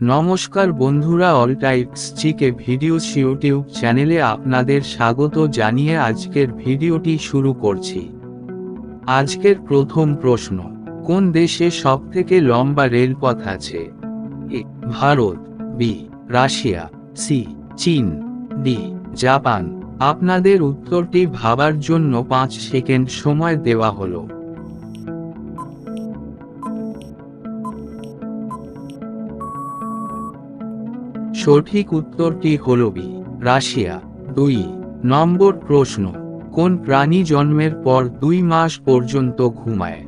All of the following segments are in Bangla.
নমস্কার বন্ধুরা all types GK videos YouTube চ্যানেলে আপনাদের স্বাগত জানিয়ে আজকের ভিডিওটি শুরু করছি। আজকের প্রথম প্রশ্ন, কোন দেশে সবথেকে লম্বা রেলপথ আছে? A, Bharat, B, Russia, C, চীন, ডি, জাপান। আপনাদের উত্তরটি ভাবার জন্য পাঁচ সেকেন্ড সময় দেওয়া হলো। সঠিক উত্তরটি হল বি, রাশিয়া। দুই, নম্বর প্রশ্ন, কোন প্রাণী জন্মের পর দুই মাস পর্যন্ত ঘুমায়?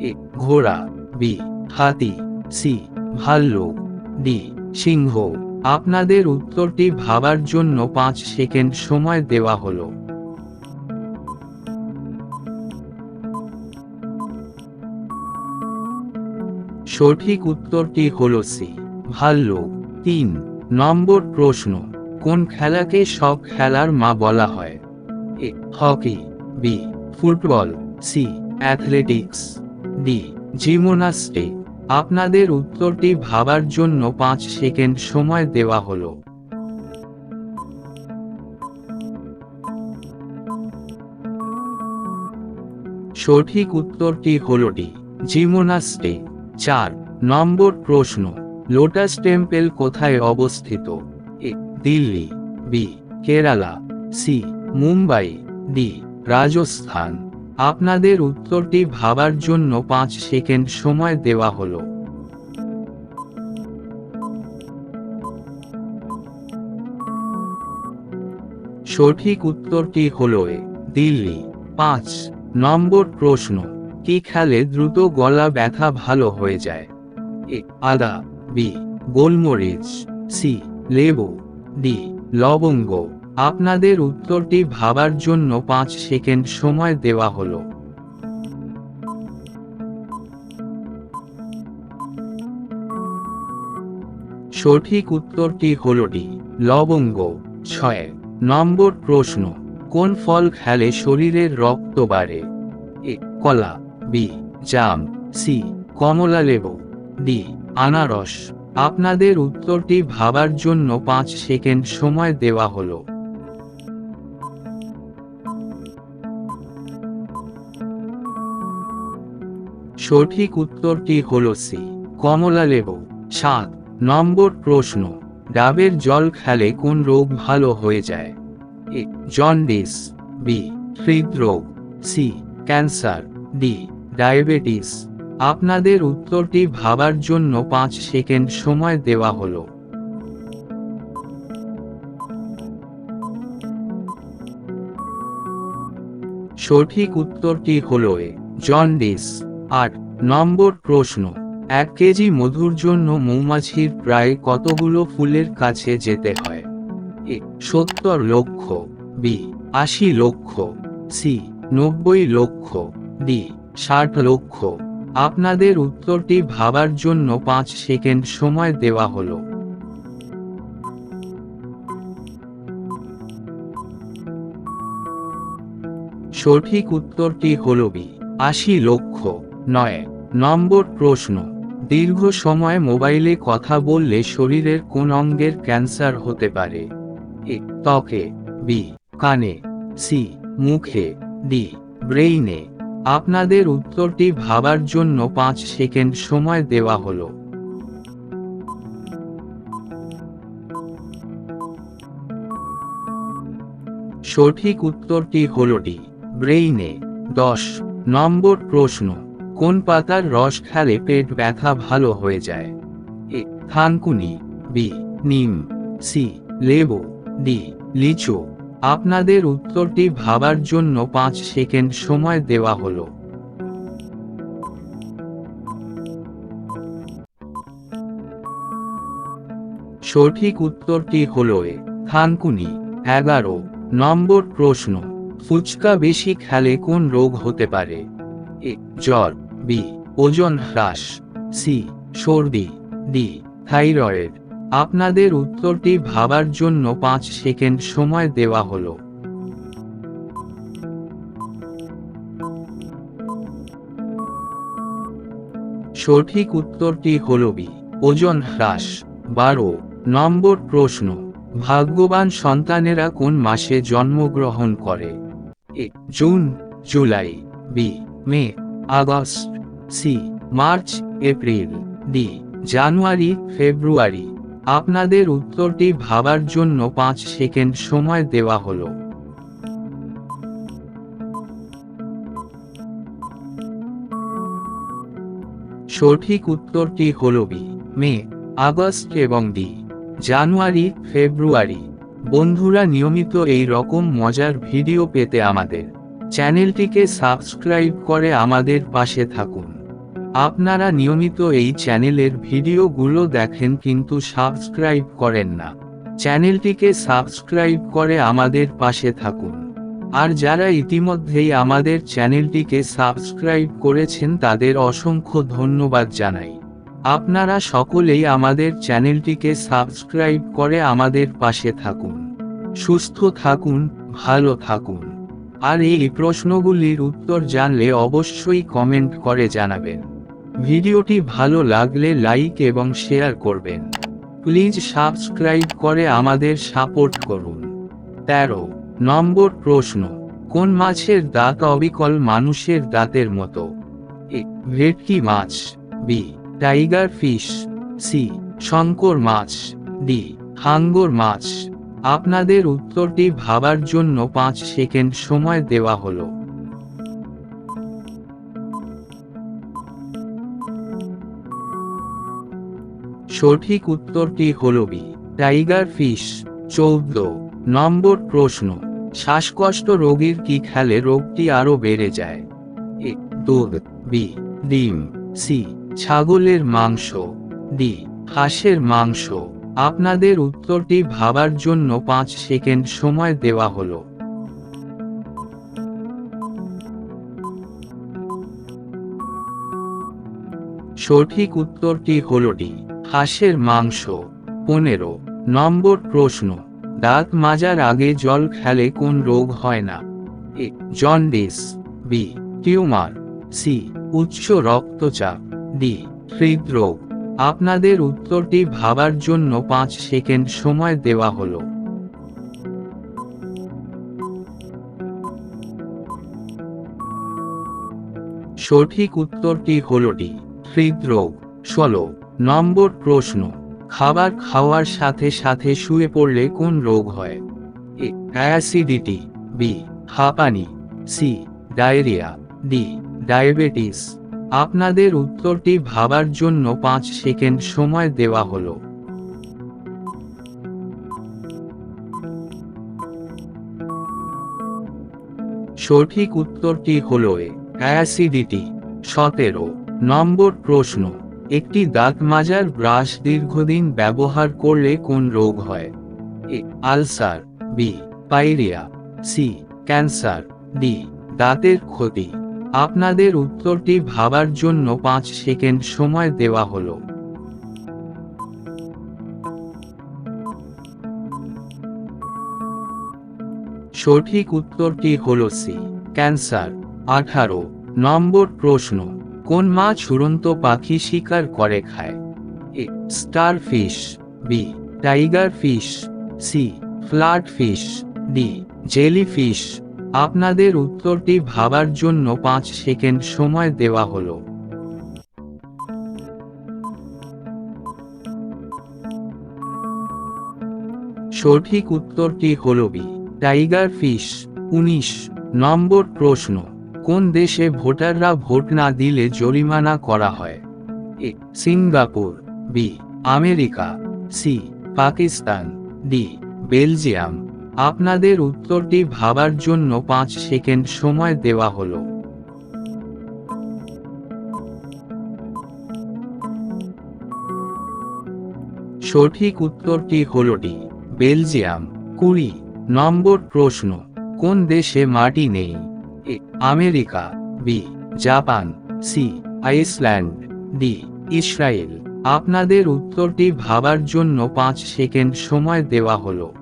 এ, ঘোড়া, বি, হাতি, সি, ভাল্লুক, ডি, সিংহ। আপনাদের উত্তরটি ভাবার জন্য পাঁচ সেকেন্ড সময় দেওয়া হলো। সঠিক উত্তরটি হল সি, ভাল্লুক। তিন নম্বর প্রশ্ন, কোন খেলাকে সব খেলার মা বলা হয়? A, hockey, B, football, C, athletics, D gymnastics আপনাদের উত্তরটি ভাবার জন্য পাঁচ সেকেন্ড সময় দেওয়া হলো। সঠিক উত্তরটি হল ডি জিমোনাস্টিক চার, নম্বর প্রশ্ন লোটাস টেম্পেল কোথায় অবস্থিত? A, Delhi, B, Kerala, C, Mumbai, D, Rajasthan. আপনাদের উত্তরটি ভাবার জন্য পাঁচ সেকেন্ড সময় দেওয়া হলো। সঠিক উত্তরটি হল এ, দিল্লি। পাঁচ, নম্বর প্রশ্ন। কি খেলে দ্রুত গলা ব্যথা ভালো হয়ে যায়? এ, আদা। বি গোলমরিচ সি লেবু ডি লবঙ্গ আপনাদের উত্তরটি ভাবার জন্য পাঁচ সেকেন্ড সময় দেওয়া হলো। সঠিক উত্তরটি হল ডি লবঙ্গ। ছয়। নম্বর প্রশ্ন, কোন ফল খেলে শরীরের রক্ত বাড়ে? এ, কলা। বি, জাম। সি কমলা লেবু ডি আনারস। আপনাদের উত্তরটি ভাবার জন্য পাঁচ সেকেন্ড সময় দেওয়া হলো। সঠিক উত্তরটি হল সি, কমলা লেবু। সাত, নম্বর প্রশ্ন, ডাবের জল খেলে কোন রোগ ভালো হয়ে যায়? এ, জন্ডিস, বি, হৃদরোগ, সি, ক্যান্সার, ডি, ডায়াবেটিস। আপনাদের উত্তরটি ভাবার জন্য পাঁচ সেকেন্ড সময় দেওয়া হলো। সঠিক উত্তরটি হল এ, জন্ডিস। আট নম্বর প্রশ্ন, এক কেজি মধুর জন্য মৌমাছির প্রায় কতগুলো ফুলের কাছে যেতে হয়? এ, সত্তর লক্ষ, বি, আশি লক্ষ, সি, নব্বই লক্ষ, ডি, ষাট লক্ষ। আপনাদের উত্তরটি ভাবার জন্য পাঁচ সেকেন্ড সময় দেওয়া হলো। সঠিক উত্তরটি হল বি, আশি লক্ষ নয়। নম্বর প্রশ্ন, দীর্ঘ সময় মোবাইলে কথা বললে শরীরের কোন অঙ্গের ক্যান্সার হতে পারে? এ, ত্বকে, বি, কানে, সি, মুখে, ডি, ব্রেইনে। আপনাদের উত্তরটি ভাবার জন্য পাঁচ সেকেন্ড সময় দেওয়া হলো। সঠিক উত্তরটি হল ডি ব্রেইনে। দশ, নম্বর প্রশ্ন, কোন পাতার রস খেলে পেট ব্যথা ভালো হয়ে যায়? এ, থানকুনি, বি, নিম, সি, লেবু, ডি, লিচু। আপনাদের উত্তরটি ভাবার জন্য পাঁচ সেকেন্ড সময় দেওয়া হলো। সঠিক উত্তরটি হল এ, থানকুনি। এগারো, নম্বর প্রশ্ন, ফুচকা বেশি খেলে কোন রোগ হতে পারে? এ, জ্বর, বি, ওজন হ্রাস, সি, সর্দি, ডি, থাইরয়েড। আপনাদের উত্তরটি ভাবার জন্য পাঁচ সেকেন্ড সময় দেওয়া হলো। সঠিক উত্তরটি হল বি। ওজন হ্রাস। বারো। নম্বর প্রশ্ন। ভাগ্যবান সন্তানেরা কোন মাসে জন্মগ্রহণ করে? A, June, July, B, May, August, C, March, April, D, January, February. আপনাদের উত্তরটি ভাবার জন্য পাঁচ সেকেন্ড সময় দেওয়া হলো। সঠিক উত্তরটি হল বি, মে, আগস্ট এবং ডি, জানুয়ারি, ফেব্রুয়ারি। বন্ধুরা, নিয়মিত এই রকম মজার ভিডিও পেতে আমাদের চ্যানেলটিকে সাবস্ক্রাইব করে আমাদের পাশে থাকুন। আপনারা নিয়মিত এই চ্যানেলের ভিডিওগুলো দেখেন কিন্তু সাবস্ক্রাইব করেন না। চ্যানেলটিকে সাবস্ক্রাইব করে আমাদের পাশে থাকুন। আর যারা ইতিমধ্যেই আমাদের চ্যানেলটিকে সাবস্ক্রাইব করেছেন তাদের অসংখ্য ধন্যবাদ জানাই। আপনারা সকলেই আমাদের চ্যানেলটিকে সাবস্ক্রাইব করে আমাদের পাশে থাকুন। সুস্থ থাকুন, ভালো থাকুন। আর এই প্রশ্নগুলির উত্তর জানলে অবশ্যই কমেন্ট করে জানাবেন। ভিডিওটি ভালো লাগলে লাইক এবং শেয়ার করবেন। প্লিজ সাবস্ক্রাইব করে আমাদের সাপোর্ট করুন। তেরো, নম্বর প্রশ্ন, কোন মাছের দাঁত অবিকল মানুষের দাঁতের মতো? এ, ভেটকি মাছ, বি, টাইগার ফিশ, সি, শঙ্কর মাছ, ডি, হাঙ্গর মাছ। আপনাদের উত্তরটি ভাবার জন্য পাঁচ সেকেন্ড সময় দেওয়া হলো। সঠিক উত্তরটি হল বি, টাইগার ফিশ। চৌদ্দ, নম্বর প্রশ্ন, শ্বাসকষ্ট রোগীর কি খেলে রোগটি আরও বেড়ে যায়? এ, দুধ, বি, ডিম, সি, ছাগলের মাংস, ডি, হাঁসের মাংস। আপনাদের উত্তরটি ভাবার জন্য পাঁচ সেকেন্ড সময় দেওয়া হলো। সঠিক উত্তরটি হল ডি হাঁসের মাংস, পনেরো। নম্বর প্রশ্ন, দাঁত মাজার আগে জল খেলে কোন রোগ হয় না? A, jaundice, B, tumour, C, উচ্চ রক্তচাপ, ডি, হৃদরোগ। আপনাদের উত্তরটি ভাবার জন্য পাঁচ সেকেন্ড সময় দেওয়া হলো। সঠিক উত্তরটি হল ডি, হৃদরোগ। ষোলো নম্বর প্রশ্ন, খাবার খাওয়ার সাথে সাথে শুয়ে পড়লে কোন রোগ হয়? এ অ্যাসিডিটি বি, হাঁপানি, সি ডায়রিয়া ডি ডায়াবেটিস আপনাদের উত্তরটি ভাবার জন্য পাঁচ সেকেন্ড সময় দেওয়া হলো। সঠিক উত্তরটি হল এ অ্যাসিডিটি সতেরো। নম্বর প্রশ্ন একটি দাঁত মাজার ব্রাশ দীর্ঘদিন ব্যবহার করলে কোন রোগ হয়? A, ulcer, B, pyorrhoea, C, cancer, D, দাঁতের ক্ষতি। আপনাদের উত্তরটি ভাবার জন্য পাঁচ সেকেন্ড সময় দেওয়া হলো। সঠিক উত্তরটি হল সি, ক্যান্সার। আঠারো নম্বর প্রশ্ন। কোন মাছ উড়ন্ত পাখি শিকার করে খায়? A starfish B tiger fish C flatfish D jellyfish আপনাদের উত্তরটি ভাবার জন্য পাঁচ সেকেন্ড সময় দেওয়া হলো। সঠিক উত্তরটি হল বি টাইগার ফিশ উনিশ, নম্বর প্রশ্ন। কোন দেশে ভোটাররা ভোট না দিলে জরিমানা করা হয়? A, Singapore, B, America, C, Pakistan, D, Belgium. আপনাদের উত্তরটি ভাবার জন্য পাঁচ সেকেন্ড সময় দেওয়া হলো। সঠিক উত্তরটি হল ডি, বেলজিয়াম। কুড়ি, নম্বর প্রশ্ন, কোন দেশে মাটি নেই? A, America, B, Japan, C, Iceland, D, Israel. আপনাদের উত্তরটি ভাবার জন্য পাঁচ সেকেন্ড সময় দেওয়া হলো।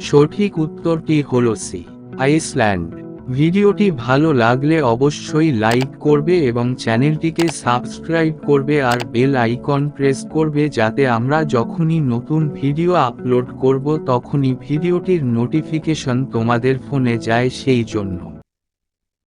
সঠিক উত্তরটি হল সি, আইসল্যান্ড। ভিডিওটি ভালো লাগলে অবশ্যই লাইক করবে এবং চ্যানেলটিকে সাবস্ক্রাইব করবে আর বেল আইকন প্রেস করবে যাতে আমরা যখনই নতুন ভিডিও আপলোড করব তখনই ভিডিওটির নোটিফিকেশন তোমাদের ফোনে যায় সেই জন্য।